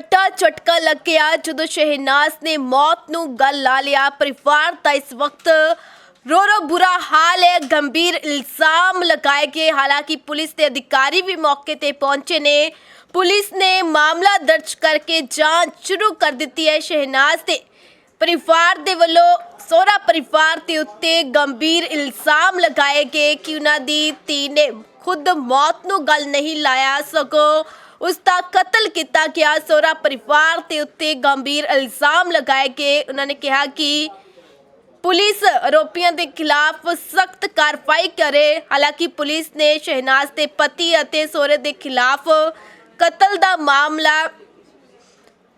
ਵੱਡਾ ਝਟਕਾ ਲੱਗਿਆ ਜਦੋਂ ਸ਼ਹਿਨਾਜ਼ ਨੇ ਮੌਤ ਨੂੰ ਗਲ ਲਾ ਲਿਆ। ਪਰਿਵਾਰ ਦਾ ਇਸ ਵਕਤ ਰੋ ਰੋ ਬੁਰਾ ਹਾਲ ਹੈ। ਗੰਭੀਰ ਇਲਜ਼ਾਮ ਲਗਾਏ ਗਏ। ਹਾਲਾਂਕਿ ਪੁਲਿਸ ਦੇ ਅਧਿਕਾਰੀ ਵੀ ਮੌਕੇ ਤੇ ਪਹੁੰਚੇ ਨੇ। ਪੁਲਿਸ ਨੇ ਮਾਮਲਾ ਦਰਜ ਕਰਕੇ ਜਾਂਚ ਸ਼ੁਰੂ ਕਰ ਦਿੱਤੀ ਹੈ। ਸ਼ਹਿਨਾਜ਼ ਦੇ ਪਰਿਵਾਰ ਦੇ ਵੱਲੋਂ ਸੋਹਰਾ ਪਰਿਵਾਰ ਦੇ ਉੱਤੇ ਗੰਭੀਰ ਇਲਜ਼ਾਮ ਲਗਾਏ ਗਏ ਕਿ ਉਹਨਾਂ ਦੀ ਧੀ ਨੇ ਖੁਦ ਮੌਤ ਨੂੰ ਗਲ ਨਹੀਂ ਲਾਇਆ। ਸਗੋਂ ਉਸ ਦਾ ਕਤਲ ਕੀਤਾ ਗਿਆ। ਸਹੁਰਾ ਪਰਿਵਾਰ ਦੇ ਉੱਤੇ ਗੰਭੀਰ ਇਲਜ਼ਾਮ ਲਗਾਏ ਗਏ। ਉਹਨਾਂ ਨੇ ਕਿਹਾ ਕਿ ਪੁਲਿਸ ਆਰੋਪੀਆਂ ਦੇ ਖਿਲਾਫ ਸਖਤ ਕਾਰਵਾਈ ਕਰੇ। ਹਾਲਾਂਕਿ ਪੁਲਿਸ ਨੇ ਸ਼ਹਿਨਾਜ਼ ਦੇ ਪਤੀ ਅਤੇ ਸਹੁਰੇ ਦੇ ਖਿਲਾਫ ਕਤਲ ਦਾ ਮਾਮਲਾ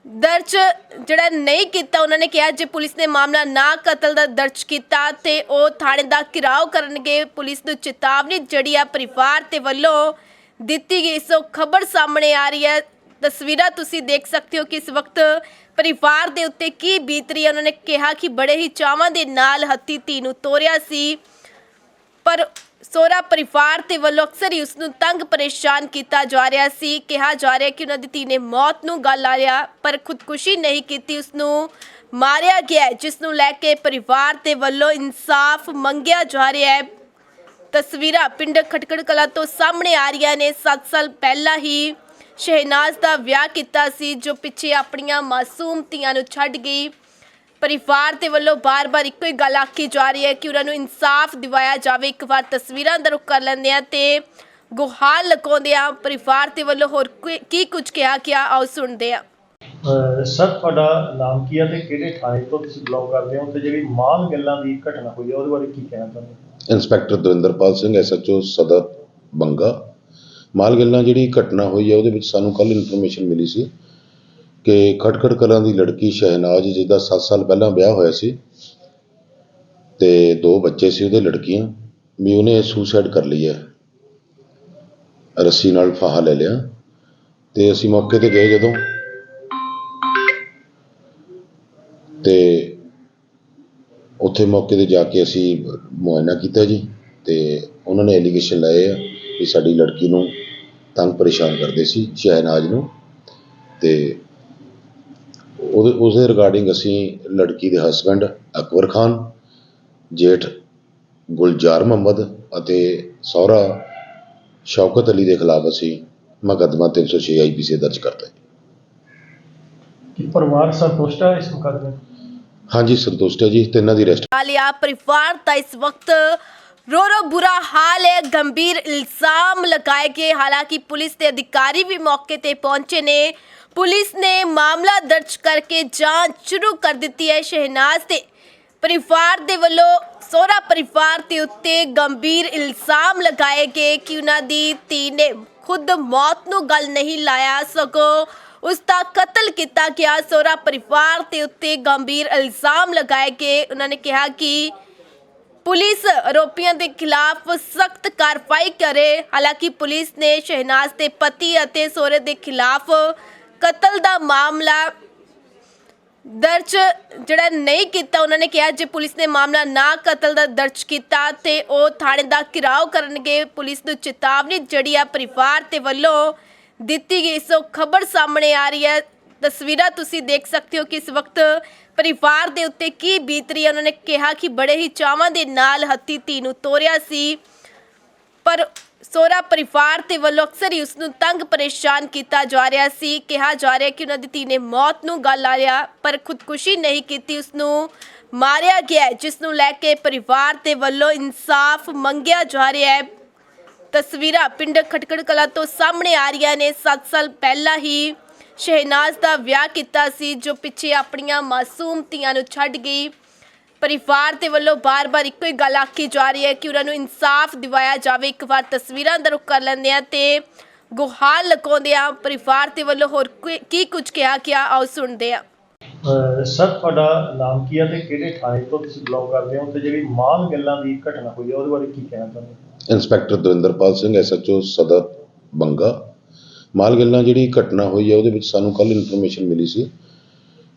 ਦਰਜ ਜਿਹੜਾ ਨਹੀਂ ਕੀਤਾ। ਉਹਨਾਂ ਨੇ ਕਿਹਾ, ਜੇ ਪੁਲਿਸ ਨੇ ਮਾਮਲਾ ਨਾ ਕਤਲ ਦਾ ਦਰਜ ਕੀਤਾ ਤੇ ਉਹ ਥਾਣੇ ਦਾ ਘਿਰਾਓ ਕਰਨਗੇ। ਪੁਲਿਸ ਨੂੰ ਚੇਤਾਵਨੀ ਜਿਹੜੀ ਆ ਪਰਿਵਾਰ ਤੇ ਵੱਲੋਂ ਦਿੱਤੀ ਗਈ। ਸੋ ਖਬਰ ਸਾਹਮਣੇ ਆ ਰਹੀ ਹੈ। ਤਸਵੀਰਾਂ ਤੁਸੀਂ ਦੇਖ ਸਕਦੇ ਹੋ ਕਿ ਇਸ ਵਕਤ ਪਰਿਵਾਰ ਦੇ ਉੱਤੇ ਕੀ ਬੀਤ ਰਹੀ ਹੈ। ਉਹਨਾਂ ਨੇ ਕਿਹਾ ਕਿ ਬੜੇ ਹੀ ਚਾਵਾਂ ਦੇ ਨਾਲ ਹੱਤੀ ਧੀ ਨੂੰ ਤੋਰਿਆ ਸੀ। ਪਰ ਸੋਹਰਾ ਪਰਿਵਾਰ ਤੇ ਵੱਲੋਂ ਅਕਸਰ ਹੀ ਉਸ ਨੂੰ ਤੰਗ ਪਰੇਸ਼ਾਨ ਕੀਤਾ ਜਾ ਰਿਹਾ ਸੀ। ਕਿਹਾ ਜਾ ਰਿਹਾ ਕਿ ਉਹਨਾਂ ਦੀ ਧੀ ਨੇ ਮੌਤ ਨੂੰ ਗੱਲ ਆ ਲਿਆ ਪਰ ਖੁਦਕੁਸ਼ੀ ਨਹੀਂ ਕੀਤੀ। ਉਸ ਨੂੰ ਮਾਰਿਆ ਗਿਆ ਜਿਸ ਨੂੰ ਲੈ ਕੇ ਪਰਿਵਾਰ ਤੇ ਵੱਲੋਂ ਇਨਸਾਫ ਮੰਗਿਆ ਜਾ ਰਿਹਾ ਹੈ। ਤਸਵੀਰਾਂ ਪਿੰਡ ਖਟਕੜ ਕਲਾ ਤੋਂ ਸਾਹਮਣੇ ਆ ਰਹੀਆਂ ਨੇ। 7 ਸਾਲ ਪਹਿਲਾਂ ਹੀ ਸ਼ਹਿਨਾਜ਼ ਦਾ ਵਿਆਹ ਕੀਤਾ ਸੀ, ਜੋ ਪਿੱਛੇ ਆਪਣੀਆਂ ਮਾਸੂਮ ਧੀਆਂ ਨੂੰ ਛੱਡ ਗਈ। ਪਰਿਵਾਰ ਦੇ ਵੱਲੋਂ ਬਾਰ-ਬਾਰ ਇੱਕੋ ਹੀ ਗੱਲ ਆਖੀ ਜਾ ਰਹੀ ਹੈ ਕਿ ਉਹਨਾਂ ਨੂੰ ਇਨਸਾਫ ਦਿਵਾਇਆ ਜਾਵੇ। ਇੱਕ ਵਾਰ ਤਸਵੀਰਾਂ ਦਾ ਰੁਖ ਕਰ ਲੈਂਦੇ ਆ ਤੇ ਗੁਹਾਰ ਲਗਾਉਂਦੇ ਆ ਪਰਿਵਾਰ ਦੇ ਵੱਲੋਂ ਹੋਰ ਕੀ- ਕੀ ਕੁਝ ਕਿਹਾ ਗਿਆ, ਆਓ ਸੁਣਦੇ ਆ ਅਹ ਸਰ, ਤੁਹਾਡਾ ਨਾਮ ਕੀ ਹੈ ਤੇ ਕਿਹੜੇ ਥਾਣੇ ਤੋਂ ਤੁਸੀਂ ਬਿਲੋਂਗ ਕਰਦੇ ਹੋ ਤੇ ਜਿਹੜੀ ਮਾਨ ਗੱਲਾਂ ਦੀ ਘਟਨਾ ਹੋਈ ਹੈ, ਉਹਦੇ ਬਾਰੇ ਕੀ ਕਹਿਣਾ ਚਾਹੁੰਦੇ ਹੋ? ਇੰਸਪੈਕਟਰ ਦਵਿੰਦਰਪਾਲ ਸਿੰਘ ਐਸਐਚਓ ਸਦਰ ਬੰਗਾ। ਮਾਲਗੱਲਾਂ ਜਿਹੜੀ ਘਟਨਾ ਹੋਈ ਹੈ ਉਹਦੇ ਵਿੱਚ ਸਾਨੂੰ ਕੱਲ ਇਨਫੋਰਮੇਸ਼ਨ ਮਿਲੀ ਸੀ ਕਿ ਖਟਖੜ ਕਲਾਂ ਦੀ ਲੜਕੀ ਸ਼ਹਿਨਾਜ਼, ਜਿਹਦਾ 7 ਸਾਲ ਪਹਿਲਾਂ ਵਿਆਹ ਹੋਇਆ ਸੀ ਤੇ ਦੋ ਬੱਚੇ ਸੀ ਉਹਦੇ ਲੜਕੀਆਂ, ਵੀ ਉਹਨੇ ਸੁਸਾਈਡ ਕਰ ਲਈ ਹੈ ਰੱਸੀ ਨਾਲ ਫਾਹਾ ਲੈ ਲਿਆ ਤੇ ਅਸੀਂ ਮੌਕੇ ਤੇ ਗਏ ਜਦੋਂ ਤੇ ਉੱਥੇ ਮੌਕੇ ਤੇ ਜਾ ਕੇ ਅਸੀਂ ਮੁਆਇਨਾ ਕੀਤਾ ਜੀ ਅਤੇ ਉਹਨਾਂ ਨੇ ਐਲੀਗੇਸ਼ਨ ਲਾਏ ਆ ਕਿ ਸਾਡੀ ਲੜਕੀ ਨੂੰ ਤੰਗ ਪਰੇਸ਼ਾਨ ਕਰਦੇ ਸੀ ਸ਼ਹਿਨਾਜ਼ ਨੂੰ ਅਤੇ ਉਹਦੇ ਉਸਦੇ ਰਿਗਾਰਡਿੰਗ ਅਸੀਂ ਲੜਕੀ ਦੇ ਹਸਬੈਂਡ ਅਕਬਰ ਖਾਨ, ਜੇਠ ਗੁਲਜ਼ਾਰ ਮੁਹੰਮਦ ਅਤੇ ਸਹੁਰਾ ਸ਼ੌਕਤ ਅਲੀ ਦੇ ਖਿਲਾਫ ਅਸੀਂ ਮੁਕੱਦਮਾ 306 ਆਈਪੀਸੀ ਦਰਜ ਕਰਤਾ ਹੈ ਕਿ ਪਰਿਵਾਰ ਸੰਤੁਸ਼ਟ ਹੈ ਇਸ ਮੁਕੱਦਮੇ ਤੋਂ? ਹਾਂਜੀ, ਸੰਤੁਸ਼ਟ ਹੈ ਜੀ, ਤੇ ਇਹਨਾਂ ਦੀ ਰੈਸਟ ਲਿਆ ਪਰਿਵਾਰ ਦਾ ਇਸ ਵਕਤ ਰੋ ਰੋ ਬੁਰਾ ਹਾਲ ਹੈ, ਗੰਭੀਰ ਇਲਜ਼ਾਮ ਲਗਾਏ ਗਏ। ਹਾਲਾਂਕਿ ਪੁਲਿਸ ਦੇ ਅਧਿਕਾਰੀ ਵੀ ਮੌਕੇ ਤੇ ਪਹੁੰਚੇ ਨੇ। ਪੁਲਿਸ ਨੇ ਮਾਮਲਾ ਦਰਜ ਕਰਕੇ ਜਾਂਚ ਸ਼ੁਰੂ ਕਰ ਦਿੱਤੀ ਹੈ। ਸ਼ਹਿਨਾਜ਼ ਦੇ ਪਰਿਵਾਰ ਦੇ ਵੱਲੋਂ ਸੋਹਰਾ ਪਰਿਵਾਰ ਦੇ ਉੱਤੇ ਗੰਭੀਰ ਇਲਜ਼ਾਮ ਲਗਾਏ ਗਏ ਕਿ ਉਹਨਾਂ ਦੀ ਧੀ ਨੇ ਖੁਦ ਮੌਤ ਨੂੰ ਗੱਲ ਨਹੀਂ ਲਾਇਆ ਸਗੋਂ ਉਸ ਦਾ ਕਤਲ ਕੀਤਾ ਗਿਆ। ਸਹੁਰਾ ਪਰਿਵਾਰ ਦੇ ਉੱਤੇ ਗੰਭੀਰ ਇਲਜ਼ਾਮ ਲਗਾਏ ਗਏ। ਉਹਨਾਂ ਨੇ ਕਿਹਾ ਕਿ ਪੁਲਿਸ ਆਰੋਪੀਆਂ ਦੇ ਖਿਲਾਫ ਸਖਤ ਕਾਰਵਾਈ ਕਰੇ। ਹਾਲਾਂਕਿ ਪੁਲਿਸ ਨੇ ਸ਼ਹਿਨਾਜ਼ ਦੇ ਪਤੀ ਅਤੇ ਸਹੁਰੇ ਦੇ ਖਿਲਾਫ ਕਤਲ ਦਾ ਮਾਮਲਾ ਦਰਜ ਜਿਹੜਾ ਨਹੀਂ ਕੀਤਾ। ਉਹਨਾਂ ਨੇ ਕਿਹਾ, ਜੇ ਪੁਲਿਸ ਨੇ ਮਾਮਲਾ ਨਾ ਕਤਲ ਦਾ ਦਰਜ ਕੀਤਾ ਤੇ ਉਹ ਥਾਣੇ ਦਾ ਘਿਰਾਓ ਕਰਨਗੇ। ਪੁਲਿਸ ਨੂੰ ਚੇਤਾਵਨੀ ਜਿਹੜੀ ਆ ਪਰਿਵਾਰ ਤੇ ਵੱਲੋਂ ਦਿੱਤੀ ਗਈ। ਸੋ ਖਬਰ ਸਾਹਮਣੇ ਆ ਰਹੀ ਹੈ। ਤਸਵੀਰਾਂ ਤੁਸੀਂ ਦੇਖ ਸਕਦੇ ਹੋ ਕਿ ਇਸ ਵਕਤ ਪਰਿਵਾਰ ਦੇ ਉੱਤੇ ਕੀ ਬੀਤ ਰਹੀ ਹੈ। ਉਹਨਾਂ ਨੇ ਕਿਹਾ ਕਿ ਬੜੇ ਹੀ ਚਾਵਾਂ ਦੇ ਨਾਲ ਹੱਤੀ ਧੀ ਨੂੰ ਤੋਰਿਆ ਸੀ। ਪਰ ਸੋਹਰਾ ਪਰਿਵਾਰ ਤੇ ਵੱਲੋਂ ਅਕਸਰ ਹੀ ਉਸ ਨੂੰ ਤੰਗ ਪਰੇਸ਼ਾਨ ਕੀਤਾ ਜਾ ਰਿਹਾ ਸੀ। ਕਿਹਾ ਜਾ ਰਿਹਾ ਕਿ ਉਹਨਾਂ ਦੀ ਧੀ ਨੇ ਮੌਤ ਨੂੰ ਗੱਲ ਆ ਲਿਆ ਪਰ ਖੁਦਕੁਸ਼ੀ ਨਹੀਂ ਕੀਤੀ। ਉਸ ਨੂੰ ਮਾਰਿਆ ਗਿਆ ਜਿਸ ਨੂੰ ਲੈ ਕੇ ਪਰਿਵਾਰ ਤੇ ਵੱਲੋਂ ਇਨਸਾਫ ਮੰਗਿਆ ਜਾ ਰਿਹਾ ਹੈ। ਤਸਵੀਰਾਂ ਪਿੰਡ ਖਟਕੜ ਕਲਾ ਤੋਂ ਸਾਹਮਣੇ ਆ ਰਹੀਆਂ ਨੇ। 7 ਸਾਲ ਪਹਿਲਾਂ ਹੀ ਸ਼ਹਿਨਾਜ਼ ਦਾ ਵਿਆਹ ਕੀਤਾ ਸੀ, ਜੋ ਪਿੱਛੇ ਆਪਣੀਆਂ ਮਾਸੂਮ ਧੀਆਂ ਨੂੰ ਛੱਡ ਗਈ। ਪਰਿਵਾਰ ਦੇ ਵੱਲੋਂ ਬਾਰ-ਬਾਰ ਇੱਕੋ ਹੀ ਗੱਲ ਆਖੀ ਜਾ ਰਹੀ ਹੈ ਕਿ ਉਹਨਾਂ ਨੂੰ ਇਨਸਾਫ ਦਿਵਾਇਆ ਜਾਵੇ। ਇੱਕ ਵਾਰ ਤਸਵੀਰਾਂ ਦਾ ਰੁਖ ਕਰ ਲੈਂਦੇ ਆ ਤੇ ਗੁਹਾਰ ਲਗਾਉਂਦੇ ਆ ਪਰਿਵਾਰ ਦੇ ਵੱਲੋਂ ਹੋਰ ਕੀ- ਕੀ ਕੁਝ ਕਿਹਾ ਗਿਆ? ਆਓ ਸੁਣਦੇ ਆ ਸਰ, ਤੁਹਾਡਾ ਨਾਮ ਕੀ ਹੈ ਤੇ ਕਿਹੜੇ ਥਾਣੇ ਤੋਂ ਤੁਸੀਂ ਬਿਲੋਂਗ ਕਰਦੇ ਹੋ ਤੇ ਜਿਹੜੀ ਮਾਨ ਗੱਲਾਂ ਦੀ ਘਟਨਾ ਹੋਈ ਹੈ ਉਹਦੇ ਬਾਰੇ ਕੀ ਕਹਿਣਾ ਚਾਹੁੰਦੇ ਹੋ? ਇੰਸਪੈਕਟਰ ਦਵਿੰਦਰਪਾਲ ਸਿੰਘ ਐਸਐਚਓ ਸਦਰ ਬੰਗਾ। ਮਾਲਗੱਲਾਂ ਜਿਹੜੀ ਘਟਨਾ ਹੋਈ ਹੈ ਉਹਦੇ ਵਿੱਚ ਸਾਨੂੰ ਕੱਲ ਇਨਫੋਰਮੇਸ਼ਨ ਮਿਲੀ ਸੀ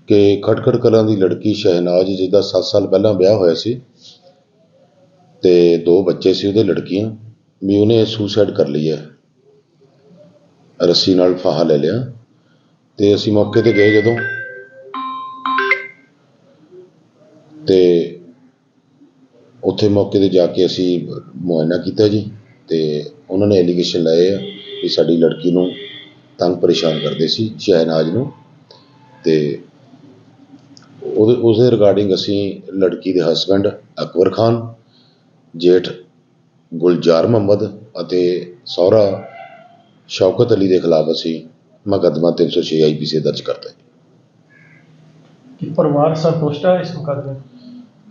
ਕਿ ਖਟਖੜ ਕਲਾਂ ਦੀ ਲੜਕੀ ਸ਼ਹਿਨਾਜ਼, ਜਿਹਦਾ 7 ਸਾਲ ਪਹਿਲਾਂ ਵਿਆਹ ਹੋਇਆ ਸੀ ਤੇ ਦੋ ਬੱਚੇ ਸੀ ਉਹਦੇ ਲੜਕੀਆਂ, ਵੀ ਉਹਨੇ ਸੁਸਾਈਡ ਕਰ ਲਈ ਹੈ ਰੱਸੀ ਨਾਲ ਫਾਹਾ ਲੈ ਲਿਆ ਤੇ ਅਸੀਂ ਮੌਕੇ ਤੇ ਗਏ ਜਦੋਂ ਤੇ ਉੱਥੇ ਮੌਕੇ ਤੇ ਜਾ ਕੇ ਅਸੀਂ ਮੁਆਇਨਾ ਕੀਤਾ ਜੀ ਅਤੇ ਉਹਨਾਂ ਨੇ ਐਲੀਗੇਸ਼ਨ ਲਾਏ ਆ ਕਿ ਸਾਡੀ ਲੜਕੀ ਨੂੰ ਤੰਗ ਪਰੇਸ਼ਾਨ ਕਰਦੇ ਸੀ ਸ਼ਹਿਨਾਜ਼ ਨੂੰ ਤੇ ਉਹਦੇ ਉਸਦੇ ਰਿਗਾਰਡਿੰਗ ਅਸੀਂ ਲੜਕੀ ਦੇ ਹਸਬੈਂਡ ਅਕਬਰ ਖਾਨ, ਜੇਠ ਗੁਲਜ਼ਾਰ ਮੁਹੰਮਦ ਅਤੇ ਸਹੁਰਾ ਸ਼ੌਕਤ ਅਲੀ ਦੇ ਖਿਲਾਫ ਅਸੀਂ ਮੁਕੱਦਮਾ 306 ਆਈਪੀਸੀ ਦਰਜ ਕਰਤਾ ਹੈ ਕਿ ਪਰਿਵਾਰ ਸੰਤੁਸ਼ਟ ਹੈ ਇਸ ਮੁਕੱਦਮੇ ਤੋਂ?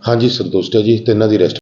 ਹਾਂਜੀ ਸੰਤੁਸ਼ਟ ਹੈ ਜੀ ਤਿੰਨਾਂ ਦੀ ਰੈਸਟ